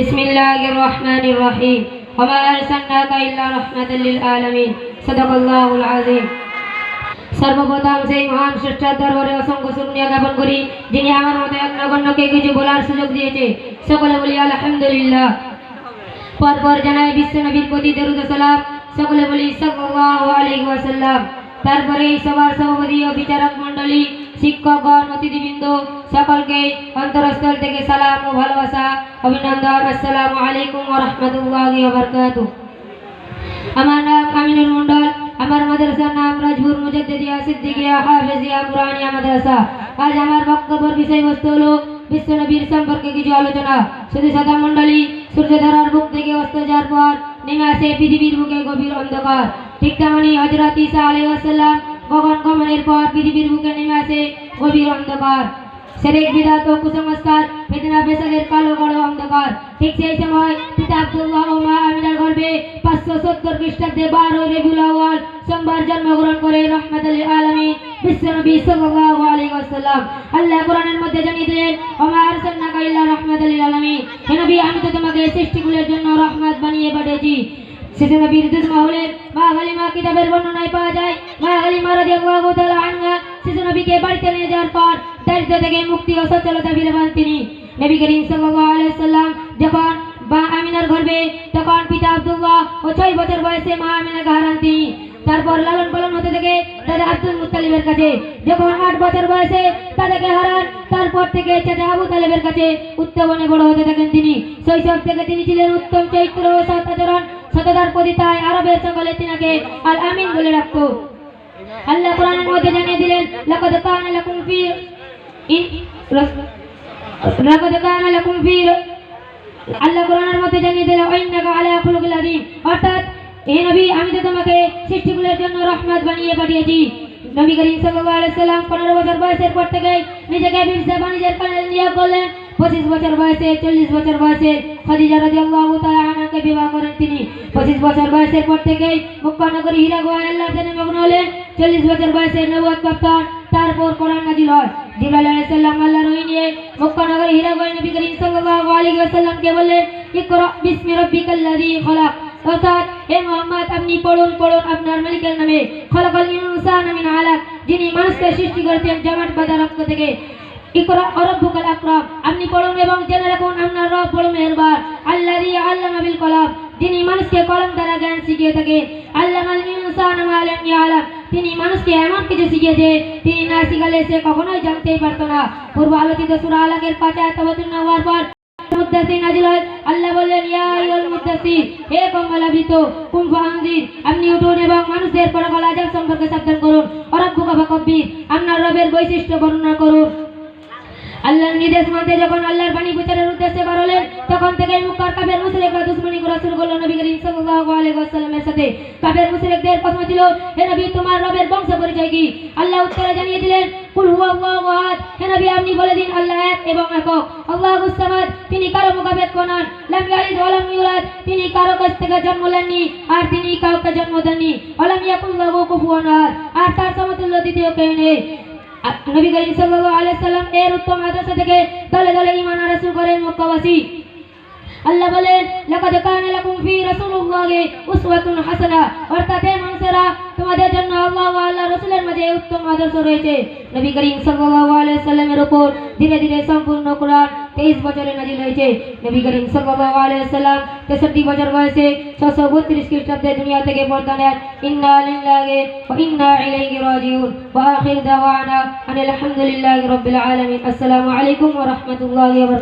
बिसमीम हमारसन्नामिन सदकल्लाजीम সর্বপ্রথম সেই মহান স্রষ্টার দরবারে অসংখ্য শুকনিয়া জ্ঞাপন করি যিনি আমার মতো এক নগণ্যকে কিছু বলার সুযোগ দিয়েছে সকলে বলি আলহামদুলিল্লাহ পরপর জানায় বিশ্ব নবীর প্রতি দরুদ সালাম সকলে বলি সাল্লাল্লাহু আলাইহি ওয়াসাল্লাম তারপরে এই সবার সভাপতি ও বিচারক শিক্ষকগণ, অতিথিবৃন্দ, সকলকে অন্তরস্থল থেকে সালাম ও ভালোবাসা, অভিনন্দন। আসসালামু আলাইকুম রাহমাতুল্লাহি আমার নাম আমিনুল মন্ডল আমার মাদ্রাসার নাম রাজপুর মুজাদ্দিদিয়া সিদ্দিকিয়া হাফেজিয়া কুরআনিয়া মাদ্রাসা। আজ আমার বক্তব্যের বিষয়বস্তু হলো, বিশ্বনবীর সম্পর্কে কিছু আলোচনা। শুধু সাদা মণ্ডলী, সূর্যধারার বুক থেকে অস্ত যাওয়ার পর নেমে আসে পৃথিবীর বুকে গভীর অন্ধকার। ঠিক তেমনি হজরত ঈসা আলাইসাল্লাম গগন গমনের পর পৃথিবীর বুকে নেমে আসে গভীর অন্ধকার। সেরেক বিদাত কুসংস্কার ফেতনা বেসাদের কালো বড় অন্ধকার। ঠিক সেই সময় পিতা আব্দুল্লাহ ও মা আমিনার গর্ভে পাঁচশো সত্তর খ্রিস্টাব্দে বারো রেবিউল আউয়াল সোমবার জন্মগ্রহণ করে রহমত আলী আলমী বিশ্বনবী সাল্লাল্লাহু আলাইহি ওয়াসাল্লাম। আল্লাহ কোরআনের মধ্যে জানিয়ে দিলেন, ওমা আরসালনাকা ইল্লা রাহমাতাল লিল আলামিন। হে নবী, আমি তো তোমাকে সৃষ্টিকুলের জন্য রহমত বানিয়ে পাঠিয়েছি। সেজন্য নবীর দুধমা হলেন মা কিতাবের বর্ণনায় পাওয়া যায়, মা হালিমা রাদিয়াল্লাহু তাআলা আনহা সেজন্য নবীকে বাড়িতে নিয়ে যাওয়ার পর দারিদ্র থেকে মুক্তি ও সচ্ছলতা ফিরে পান তিনি। নবী করিম সাল্লাম যখন বা আমিনার গর্ভে, তখন পিতা আব্দুল্লাহ ও ছয় বছর বয়সে মা আমিনাকে হারান তিনি। তারপর লালন পালন হতে থেকে দাদা আব্দুল মুত্তালিবের কাছে। যখন আট বছর বয়সে তাদেরকে হারান, তারপর থেকে চাচা আবু তালেবের কাছে উত্তবনে বড় হতে থাকেন তিনি। শৈশব থেকে তিনি ছিলেন উত্তম চরিত্র ও সৎ আচরণ সততার প্রতি তাই আরবের সকলে তিনাকে আল আমিন বলে রাখতো আল্লাহ কোরআনের মধ্যে জানিয়ে দিলেন, লাকাদ কানা লাকুম ফি লাকাদ কানা লাকুম ফি আল্লাহ কোরআনের মধ্যে জানিয়ে দিলেন ওয়াইন্নাকা আলা খুলুকিল আযীম। অর্থাৎ, হে নবী, আমি তো তোমাকে সৃষ্টিগুলোর জন্য রহমত বানিয়ে পাঠিয়েছি। নবী করিম সাল্লাল্লাহু আলাইহি সাল্লাম 15 বছর বয়সের পর থেকে নিজেকে ব্যবসা বাণিজ্যের কাজে নিয়োগ করলেন। 25 বছর বয়সে 40 বছর বয়সে খাদিজা রাদিয়াল্লাহু তাআলা আনহাকে বিবাহ করেন তিনি। 25 বছর বয়সের পর থেকেই মক্কা হীরা গোয়া আল্লাহর জন্য মগ্ন হলেন। 40 বছর বয়সে নবুয়ত প্রাপ্ত তারপর কোরআন নাজিল হয়। জিবরাইল আলাইহিস সালাম আল্লাহর ওহী নিয়ে মক্কা হীরা গোয়া নবী করিম সাল্লাল্লাহু আলাইহি ওয়াসাল্লামকে বললেন, ইকরা বিসমি রাব্বিকাল্লাযী খলাক। অর্থাৎ হে মোহাম্মদ, আপনি পড়ুন পড়ুন আপনার মালিকের নামে। খলাকাল ইনসান মিন আলাক। যিনি মানুষকে সৃষ্টি করেছেন জামাট বাঁধা রক্ত থেকে। ইকরা রব্বুকাল আপনি পড়ুন এবং জেনে রাখুন, আপনার রব কলাম। যিনি মানুষকে দ্বারা জ্ঞান শিখিয়ে থাকে আল্লামাল ইনসান মা লাম ইয়ালাম। তিনি মানুষকে এমন কিছু তিনি না শিখালে সে কখনোই জানতেই পারতো না। হওয়ার পর আল্লাহ বললেন আপনি এবং মানুষদের সম্পর্কে সাবধান করুন। অরব্বুকা ফাকাব্বির। আপনার রবের বৈশিষ্ট্য বর্ণনা করুন। নির্দেশ মানতে যখন আল্লাহর বাণী প্রচারের উদ্দেশ্যে বার হলেন, তখন থেকে মুক্কার কাফের মুশরিকরা, দুশমনি করা শুরু করল নবী করিম সাল্লাল্লাহু আলাইহি ওয়াসাল্লামের সাথে। কাফের মুশরিকদের প্রশ্ন ছিল, হে নবী, তোমার রবের বংশ পরিচয় কি? আল্লাহ উত্তরে জানিয়ে দিলেন, কুল হুয়াল্লাহু আহাদ। হে নবী, আপনি বলে দিন, আল্লাহ এক এবং একক। আল্লাহুস সামাদ, তিনি কারও মুখাপেক্ষ নন। লাম ইয়ালিদ ওয়া লাম ইউলাদ, তিনি কারও কাছ থেকে জন্ম নেননি, আর তিনি কাউকে জন্ম দেননি। ওয়ালাম ইয়াকুল লাহু কুফুয়ান আর তার সমতুল্য দ্বিতীয় কেউ নেই। নবী করিম সাল্লাল্লাহু আলাইহি সাল্লাম এর উত্তম আদর্শ থেকে দলে দলে ঈমান রাসূল করেন মক্কাবাসী। আল্লাহ বলেন, লাকাদ কানা লাকুম ফি রাসূলুল্লাহি উসওয়াতুন হাসানা। অর্থাৎ হে মানুষেরা, তোমাদের জন্য আল্লাহ ও আল্লাহ রাসূলের মাঝে উত্তম আদর্শ রয়েছে। নবী করিম সাল্লাল্লাহু আলাইহি সাল্লামের উপর ধীরে ধীরে সম্পূর্ণ কোরআন 23 বছরে নাজিল হয়েছে নবী করিম সাল্লাল্লাহু আলাইহি সাল্লাম 63 বছর বয়সে 632 খ্রিস্টাব্দে দুনিয়া থেকে পর্দা নেন ইন্না লিল্লাহি ওয়া ইন্না ইলাইহি রাজিউন ওয়া আখির দাওয়ানা আনিল হামদুলিল্লাহি রাব্বিল আলামিন আসসালামু আলাইকুম ওয়া রাহমাতুল্লাহি ওয়া বারাকাতুহু